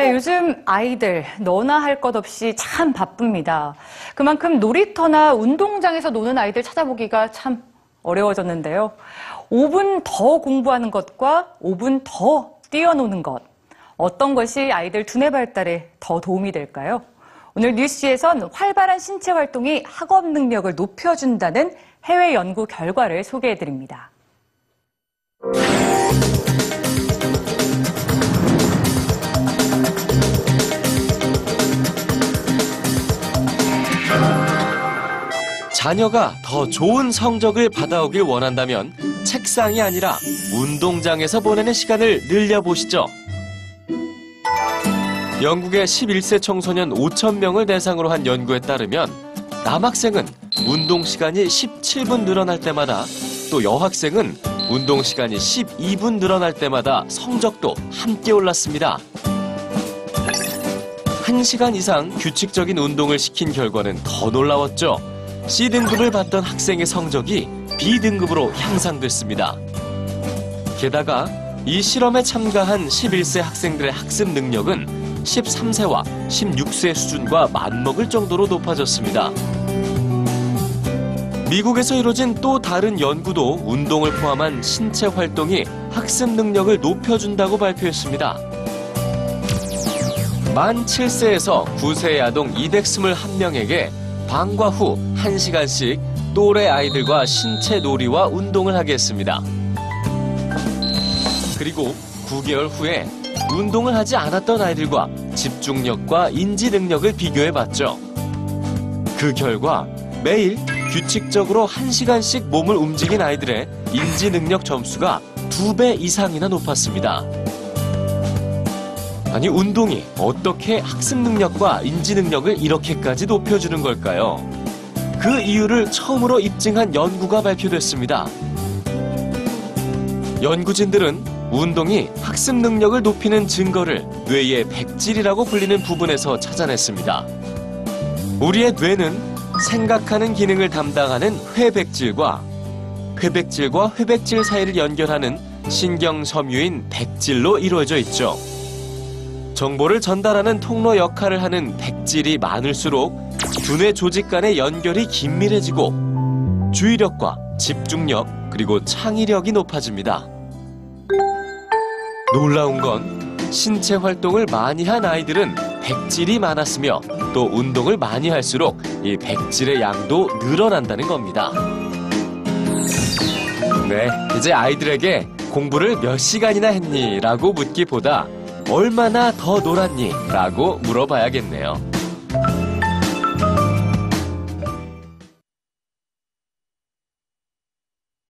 네, 요즘 아이들 너나 할 것 없이 참 바쁩니다. 그만큼 놀이터나 운동장에서 노는 아이들 찾아보기가 참 어려워졌는데요. 5분 더 공부하는 것과 5분 더 뛰어노는 것. 어떤 것이 아이들 두뇌 발달에 더 도움이 될까요? 오늘 뉴스에선 활발한 신체 활동이 학업 능력을 높여준다는 해외 연구 결과를 소개해드립니다. 자녀가 더 좋은 성적을 받아오길 원한다면 책상이 아니라 운동장에서 보내는 시간을 늘려보시죠. 영국의 11세 청소년 5천 명을 대상으로 한 연구에 따르면 남학생은 운동 시간이 17분 늘어날 때마다 또 여학생은 운동 시간이 12분 늘어날 때마다 성적도 함께 올랐습니다. 1시간 이상 규칙적인 운동을 시킨 결과는 더 놀라웠죠. C등급을 받던 학생의 성적이 B등급으로 향상됐습니다. 게다가 이 실험에 참가한 11세 학생들의 학습 능력은 13세와 16세 수준과 맞먹을 정도로 높아졌습니다. 미국에서 이뤄진 또 다른 연구도 운동을 포함한 신체 활동이 학습 능력을 높여준다고 발표했습니다. 만 7세에서 9세의 아동 221명에게 방과 후 1시간씩 또래 아이들과 신체 놀이와 운동을 하게 했습니다. 그리고 9개월 후에 운동을 하지 않았던 아이들과 집중력과 인지 능력을 비교해 봤죠. 그 결과 매일 규칙적으로 1시간씩 몸을 움직인 아이들의 인지 능력 점수가 2배 이상이나 높았습니다. 아니, 운동이 어떻게 학습 능력과 인지 능력을 이렇게까지 높여주는 걸까요? 그 이유를 처음으로 입증한 연구가 발표됐습니다. 연구진들은 운동이 학습 능력을 높이는 증거를 뇌의 백질이라고 불리는 부분에서 찾아냈습니다. 우리의 뇌는 생각하는 기능을 담당하는 회백질과 회백질과 회백질 사이를 연결하는 신경 섬유인 백질로 이루어져 있죠. 정보를 전달하는 통로 역할을 하는 백질이 많을수록 두뇌 조직 간의 연결이 긴밀해지고 주의력과 집중력 그리고 창의력이 높아집니다. 놀라운 건 신체 활동을 많이 한 아이들은 백질이 많았으며 또 운동을 많이 할수록 이 백질의 양도 늘어난다는 겁니다. 네, 이제 아이들에게 공부를 몇 시간이나 했니? 라고 묻기보다 얼마나 더 놀았니? 라고 물어봐야겠네요.